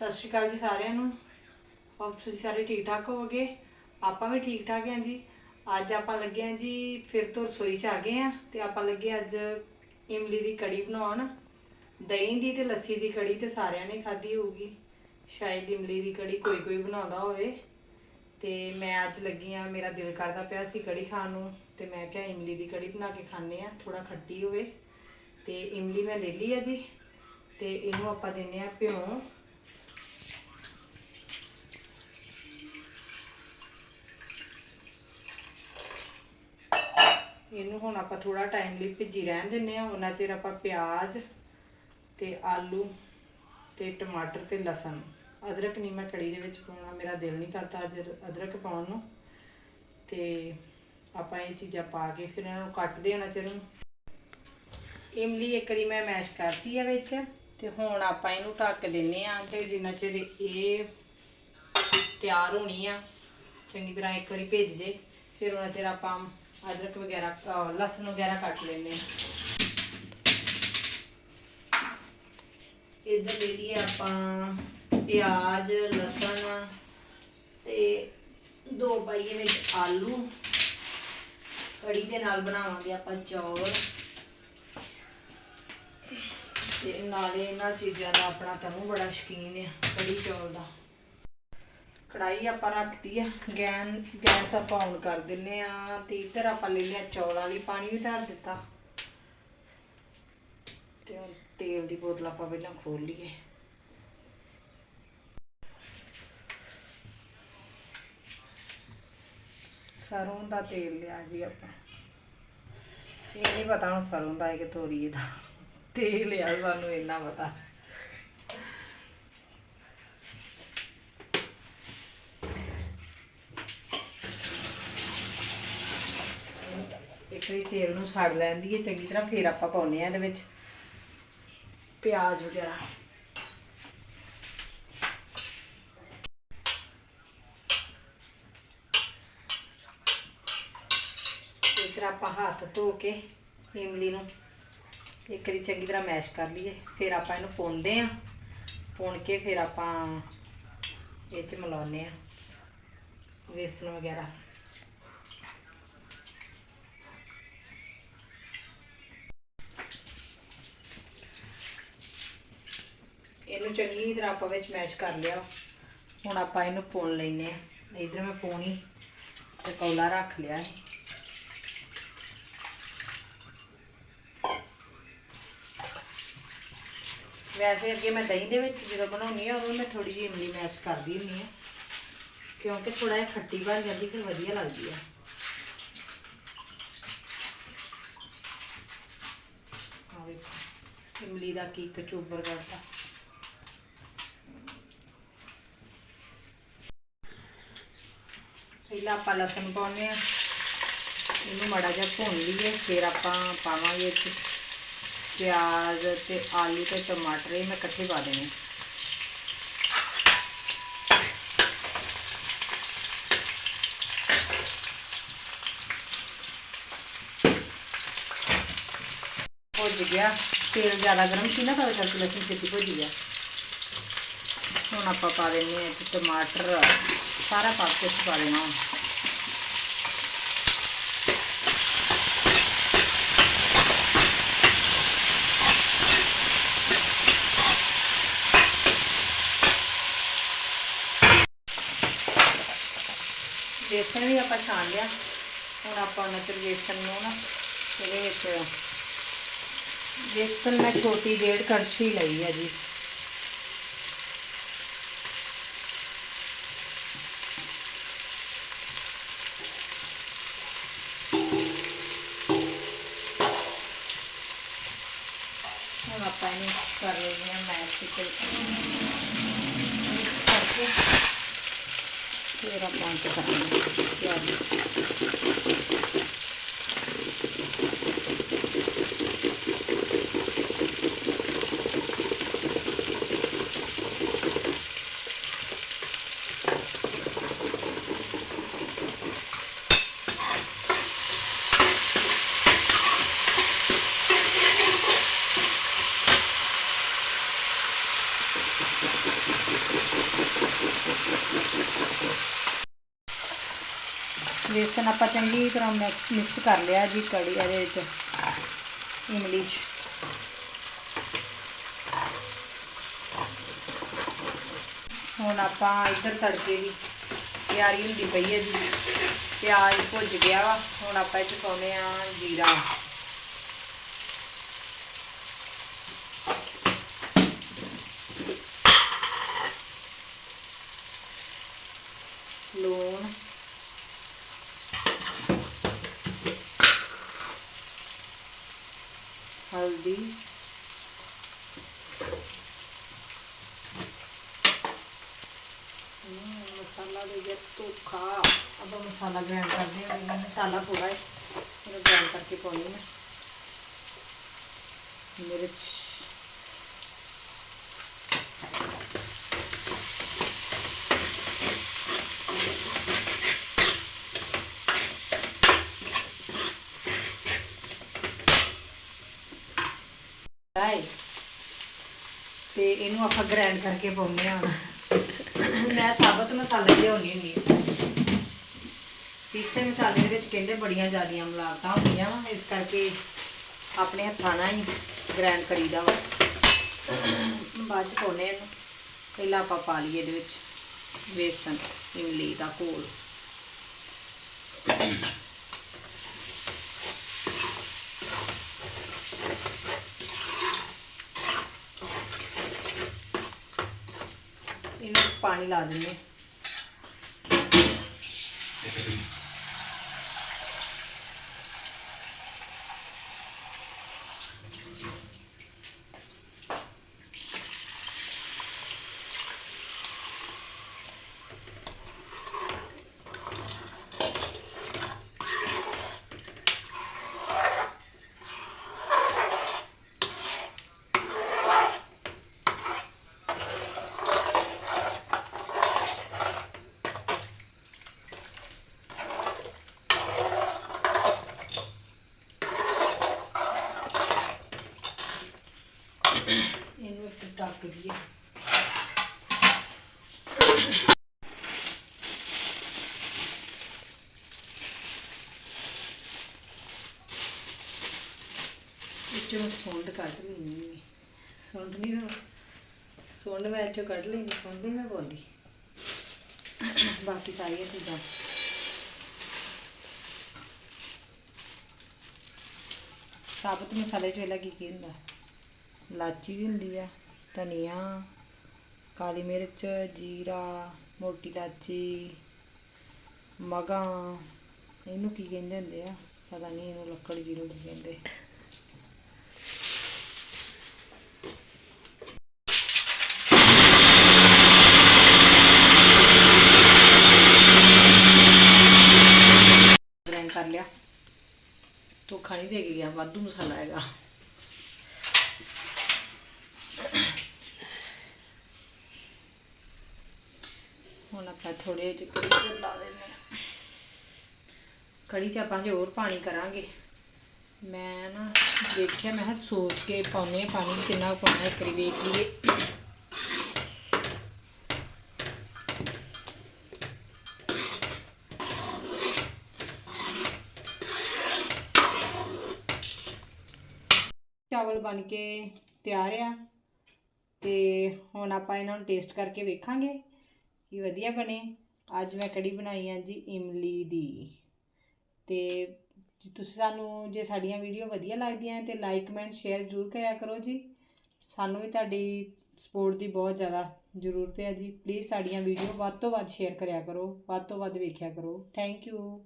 ਸਤਿ ਸ਼੍ਰੀ ਅਕਾਲ ਜੀ ਸਾਰਿਆਂ ਨੂੰ। ਹੋਪ ਤੁਸੀਂ ਸਾਰੇ ਠੀਕ ਠਾਕ ਹੋਵੋਗੇ? ਆਪਾਂ ਵੀ ਠੀਕ ਠਾਕ ਹਾਂ ਜੀ। ਅੱਜ ਆਪਾਂ ਲੱਗੇ ਹਾਂ ਜੀ ਫਿਰ ਤੋਂ ਰਸੋਈ 'ਚ ਆ ਗਏ ਹਾਂ ਤੇ ਆਪਾਂ ਲੱਗੇ ਅੱਜ ਇਮਲੀ ਦੀ ਕੜੀ ਬਣਾਉਣ। ਦਹੀਂ ਦੀ ਤੇ ਲੱਸੀ ਦੀ ਕੜੀ ਤੇ ਸਾਰਿਆਂ ਨੇ ਖਾਧੀ ਹੋਊਗੀ। ਸ਼ਾਇਦ ਇਮਲੀ ਦੀ ਕੜੀ ਕੋਈ ਕੋਈ ਬਣਾਉਂਦਾ ਹੋਵੇ। ਤੇ ਮੈਂ ਅੱਜ ਲੱਗੀ ਆ ਮੇਰਾ ਦਿਲ ਕਰਦਾ ਪਿਆ ਸੀ ਕੜੀ ਖਾਣ ਨੂੰ। ਤੇ ਮੈਂ ਕਿਹਾ ਇਮਲੀ ਦੀ ਕੜੀ ਬਣਾ ਕੇ ਖਾਣੇ ਆ ਥੋੜਾ ਖੱਟੀ ਹੋਵੇ। ਤੇ ਇਮਲੀ ਮੈਂ ਲੈ ਲਈ ਆ ਜੀ। ਤੇ ਇਹਨੂੰ ਆਪਾਂ ਦਿੰਨੇ ਆ ਭਿਉਂ। ਇਹਨੂੰ ਹੁਣ ਆਪਾਂ ਥੋੜਾ ਟਾਈਮ ਲਈ ਭਿੱਜੀ ਰਹਿਣ ਦਿੰਨੇ ਆ ਉਹਨਾਂ ਚਿਰ ਆਪਾਂ ਪਿਆਜ਼ ਤੇ ਆਲੂ ਤੇ ਟਮਾਟਰ ਤੇ ਲਸਣ, ਅਦਰਕ ਨਹੀਂ ਮੈਂ ਕੜੀ ਦੇ ਵਿੱਚ ਪਾਉਣਾ, ਮੇਰਾ ਦਿਲ ਨਹੀਂ ਕਰਦਾ ਅੱਜ ਅਦਰਕ ਪਾਉਣ ਨੂੰ। ਤੇ ਆਪਾਂ ਇਹ ਚੀਜ਼ਾਂ ਪਾ ਕੇ ਫਿਰ ਇਹਨਾਂ ਨੂੰ ਕੱਟਦੇ ਉਹਨਾਂ ਚਿਰ। ਨੂੰ ਇਮਲੀ ਇੱਕ ਵਾਰੀ ਮੈਂ ਮੈਸ਼ ਕਰਤੀ ਆ ਵਿੱਚ ਤੇ ਹੁਣ ਆਪਾਂ ਇਹਨੂੰ ਢੱਕ ਦਿੰਨੇ ਆ ਤੇ ਜਿੰਨਾ ਚਿਰ ਇਹ ਤਿਆਰ ਹੋਣੀ ਆ, ਚੰਗੀ ਤਰ੍ਹਾਂ ਇੱਕ ਵਾਰੀ ਭੇਜ ਜੇ, ਫਿਰ ਉਹਨਾਂ ਚਿਰ ਆਪਾਂ ਅਦਰਕ ਵਗੈਰਾ, ਅਹ, ਲਸਣ ਵਗੈਰਾ ਕੱਟ ਲੈਂਦੇ ਇਧਰ ਲੈ ਲਈਏ ਆਪਾਂ ਪਿਆਜ਼, ਲਸਣ ਤੇ ਦੋ ਪਾਈਏ ਵਿੱਚ ਆਲੂ। ਕੜੀ ਦੇ ਨਾਲ ਬਣਾਵਾਂਗੇ ਆਪਾਂ ਚੌਲ। ਤੇ ਨਾਲੇ ਇਹਨਾਂ ਚੀਜ਼ਾਂ ਦਾ ਆਪਣਾ ਤਨੂੰ ਬੜਾ ਸ਼ੌਕੀਨ ਆ, ਕੜੀ ਚੌਲ ਦਾ। ਕੜਾਈ ਆਪਾਂ ਰੱਖਤੀ ਆ, ਗੈਨ, ਗੈਸ ਆਪਾਂ ਔਨ ਕਰ ਦਿੰਨੇ ਆ, ਤੇ ਇੱਧਰ ਆਪਾਂ ਲੈ ਲਿਆ ਚੌਲਾਂ ਲਈ ਪਾਣੀ ਵੀ ਧਰ ਦਿੱਤਾ। ਤੇ ਹੁਣ ਤੇਲ ਦੀ ਬੋਤਲ ਆਪਾਂ ਪਹਿਲਾਂ ਖੋਲ ਲਈਏ। ਸਰੋਂ ਦਾ ਤੇਲ ਲਿਆ ਜੀ ਆਪਾਂ। ਇਹ ਨਹੀਂ ਪਤਾ ਹੁਣ ਸਰੋਂ ਦਾ ਹੈ ਕਿ ਤੋਰੀਏ ਦਾ। ਤੇਲ ਆ ਸਾਨੂੰ ਇੰਨਾ ਪਤਾ। ਇੱਕ ਤੇਲ ਨੂੰ ਛੱਡ ਲੈਂਦੀ ਹੈ, ਚੰਗੀ ਤਰ੍ਹਾਂ ਫਿਰ ਆਪਾਂ ਪਾਉਨੇ ਆ ਇਹਦੇ ਵਿੱਚ। ਪਿਆਜ਼ ਵਗੈਰਾ। ਇਸ ਤਰ੍ਹਾਂ ਆਪਾਂ ਹੱਥ ਧੋ ਕੇ ਇਮਲੀ ਨੂੰ ਇੱਕ ਵਾਰੀ ਚੰਗੀ ਤਰ੍ਹਾਂ ਮੈਸ਼ ਕਰ ਲਈਏ, ਫਿਰ ਆਪਾਂ ਇਹਨੂੰ ਪਾਉਂਦੇ ਆ ਪਾਉਣ ਕੇ ਫਿਰ ਆਪਾਂ ਇਹ ਚ ਮਿਲਾਉਂਦੇ ਆ ਵੇਸਣ ਵਗੈਰਾ। ਇਹਨੂੰ ਚੰਗੀ ਤਰ੍ਹਾਂ ਆਪਾਂ ਵਿੱਚ ਮੈਸ਼ ਕਰ ਲਿਆ। ਹੁਣ ਆਪਾਂ ਇਹਨੂੰ ਪੁਣ ਲੈਨੇ ਆ ਇਧਰ ਮੈਂ ਪੋਣੀ ਤੇ ਕੌਲਾ ਰੱਖ ਲਿਆ ਹੈ। ਵੈਸੇ ਅੱਗੇ ਮੈਂ ਦਹੀਂ ਦੇ ਵਿੱਚ ਜਦੋਂ ਬਣਾਉਣੀ ਆ ਉਦੋਂ ਮੈਂ ਥੋੜੀ ਜਿਹੀ ਇਮਲੀ ਮੈਸ਼ ਕਰਦੀ ਹੁੰਦੀ ਆ ਕਿਉਂਕਿ ਥੋੜਾ ਜਿਹਾ ਖੱਟੀ ਬਣ ਜਾਂਦੀ, ਫਿਰ ਵਧੀਆ ਲੱਗਦੀ ਆ ਇਮਲੀ ਦਾ ਕੀ ਕਚੂਬਰ ਕਰਦਾ ਪਹਿਲਾਂ ਆਪਾਂ ਲਸਣ ਪਾਉਂਦੇ ਆ ਇਹਨੂੰ ਮਾੜਾ ਜਿਹਾ ਭੁੰਨ ਲਈਏ, ਫਿਰ ਆਪਾਂ ਪਾਵਾਂਗੇ ਇਹ 'ਚ ਪਿਆਜ਼ ਤੇ ਆਲੂ ਤੇ ਟਮਾਟਰ, ਇਹ ਮੈਂ ਇਕੱਠੇ ਪਾ ਦੇਣੇ। ਭੁੱਜ ਗਿਆ। ਤੇਲ ਜ਼ਿਆਦਾ ਗਰਮ ਸੀ ਨਾ, ਤਾਂ ਕਰਕੇ ਲਸਣ ਛੇਤੀ ਭੁੱਜ ਗਿਆ। ਹੁਣ ਆਪਾਂ ਪਾ ਦਿੰਦੇ ਹਾਂ ਇਹ 'ਚ ਟਮਾਟਰ। ਸਾਰਾ ਪਾ ਕੇ ਪਾ ਦੇਣਾ ਹੁਣ ਵੇਸਣ ਵੀ ਆਪਾਂ ਛਾਣ ਲਿਆ ਹੁਣ ਆਪਾਂ ਨਚਰ ਵੇਸਣ ਨੂੰ ਨਾ ਇਹਦੇ ਵਿੱਚ ਵੇਸਣ ਮੈਂ ਛੋਟੀ ਡੇਢ ਕੜਛੀ ਲਈ ਹੈ ਜੀ ਹੁਣ ਆਪਾਂ ਇਹਨੂੰ ਕਰ ਲੈਂਦੇ ਹਾਂ ਮੈਸ਼ ਕਰਕੇ। ਫਿਰ ਆਪਾਂ ਕਰਾਂਗੇ? ਪਿਆਜ਼। ਬੇਸਨ ਆਪਾਂ ਚੰਗੀ ਤਰ੍ਹਾਂ ਮਿਕਸ ਕਰ ਲਿਆ ਜੀ ਕੜੀ ਇਹਦੇ ਵਿੱਚ, ਇਮਲੀ 'ਚ। ਹੁਣ ਆਪਾਂ ਇੱਧਰ ਤੜਕੇ ਦੀ ਤਿਆਰੀ ਹੁੰਦੀ ਪਈ ਹੈ ਜੀ। ਪਿਆਜ਼ ਭੁੱਜ ਗਿਆ ਵਾ, ਹੁਣ ਆਪਾਂ ਇੱਥੇ ਪਾਉਨੇ ਆ ਜੀਰਾ। ਲੂਣ। ਹਲਦੀ। ਮਸਾਲਾ ਦੇ ਜੇ ਧੋਖਾ। ਅਬ ਮਸਾਲਾ ਗ੍ਰੈਂਡ ਕਰਦੇ ਹਾਂ ਮੈਂ ਮਸਾਲਾ ਥੋੜਾ ਹੈ। ਮੇਰਾ ਗ੍ਰਾਈਂਡ ਕਰਕੇ ਪਾਉਣੀ ਹੈ ਮਿਰਚ। ਦਿੱਤਾ ਏ ਤੇ ਇਹਨੂੰ ਆਪਾਂ ਗ੍ਰਾਈਂਡ ਕਰਕੇ ਪਾਉਂਦੇ ਹਾਂ ਮੈਂ ਸਾਬਤ ਮਸਾਲੇ ਲਿਆਉਣੀ ਹੁੰਦੀ ਹਾਂ। ਪੀਸੇ ਮਸਾਲੇ ਦੇ ਵਿੱਚ ਕਹਿੰਦੇ ਬੜੀਆਂ ਜ਼ਿਆਦਾ ਮਿਲਾਵਟਾਂ ਹੁੰਦੀਆਂ ਵਾ, ਇਸ ਕਰਕੇ ਆਪਣੇ ਹੱਥਾਂ ਨਾਲ ਹੀ ਗ੍ਰਾਈਂਡ ਕਰੀਦਾ ਵਾ। ਬਾਅਦ ਚ ਪਾਉਣੇ ਇਹਨੂੰ। ਪਹਿਲਾਂ ਆਪਾਂ ਪਾ ਲਈਏ ਇਹਦੇ ਵਿੱਚ ਵੇਸਨ ਇਮਲੀ ਦਾ ਘੋਲ। ਪਾਣੀ ਲਾ ਦਿੰਦੇ ਹਾਂ। ਇਹਨੂੰ ਇੱਕ ਢੱਕ ਦਈਏ ਵਿੱਚੋਂ ਸੁੰਡ ਕੱਢ ਲੈਣੀ ਸੁੰਡ ਨਹੀਂ ਮੈਂ ਸੁੰਡ ਮੈਂ ਵਿੱਚੋਂ ਕੱਢ ਲੈਣੀ ਸੁੰਡ ਨਹੀਂ ਮੈਂ ਬੋਲੀ ਬਾਕੀ ਸਾਰੀਆਂ ਚੀਜ਼ਾਂ ਸਾਬਤ ਮਸਾਲੇ ਚ ਇਹਲਾ ਕੀ ਕੀ ਹੁੰਦਾ? ਲਾਚੀ ਵੀ ਹੁੰਦੀ ਆ। ਧਨੀਆ, ਕਾਲੀ ਮਿਰਚ, ਜੀਰਾ, ਮੋਟੀ ਇਲਾਚੀ, ਮਗਾਂ। ਇਹਨੂੰ ਕੀ ਕਹਿੰਦੇ ਹੁੰਦੇ ਆ? ਪਤਾ ਨਹੀਂ ਇਹਨੂੰ ਲੱਕੜ ਜੀਰੋ ਕੀ ਕਹਿੰਦੇ ਗ੍ਰਾਈਂਡ ਕਰ ਲਿਆ ਧੋਖਾ ਨਹੀਂ ਦੇ ਕੇ ਗਿਆ ਵਾਧੂ ਮਸਾਲਾ ਹੈਗਾ ਹੁਣ ਆਪਾਂ ਥੋੜੇ ਜਿਹੇ ਕੜੀ ਚ ਲਾ ਦਿੰਦੇ ਹਾਂ। ਕੜੀ ਚ ਆਪਾਂ ਹਜੇ ਹੋਰ ਪਾਣੀ ਕਰਾਂਗੇ। ਮੈਂ ਨਾ ਦੇਖਿਆ ਮੈਂ ਕਿਹਾ ਸੋਚ ਕੇ ਪਾਉਨੇ ਆ ਪਾਣੀ ਕਿੰਨਾ ਕੁ ਪਾਉਣਾ, ਇੱਕ ਵਾਰੀ ਵੇਖ ਲਈਏ। ਚਾਵਲ ਬਣ ਕੇ ਤਿਆਰ ਆ ਤੇ ਹੁਣ ਆਪਾਂ ਇਹਨਾਂ ਨੂੰ ਟੇਸਟ ਕਰਕੇ ਵੇਖਾਂਗੇ। ਕਿ ਵਧੀਆ ਬਣੇ? ਅੱਜ ਮੈਂ ਕੜੀ ਬਣਾਈ ਆ ਜੀ ਇਮਲੀ ਦੀ। ਤੇ ਤੁਸੀਂ ਸਾਨੂੰ ਜੇ ਸਾਡੀਆਂ ਵੀਡੀਓ ਵਧੀਆ ਲੱਗਦੀਆਂ ਤੇ ਲਾਈਕ ਕਮੈਂਟ ਸ਼ੇਅਰ ਜ਼ਰੂਰ ਕਰਿਆ ਕਰੋ ਜੀ। ਸਾਨੂੰ ਵੀ ਤੁਹਾਡੀ ਸਪੋਰਟ ਦੀ ਬਹੁਤ ਜ਼ਿਆਦਾ ਜ਼ਰੂਰਤ ਹੈ ਜੀ। ਪਲੀਜ਼ ਸਾਡੀਆਂ ਵੀਡੀਓ ਵੱਧ ਤੋਂ ਵੱਧ ਸ਼ੇਅਰ ਕਰਿਆ ਕਰੋ, ਵੱਧ ਤੋਂ ਵੱਧ ਵੇਖਿਆ ਕਰੋ। Thank you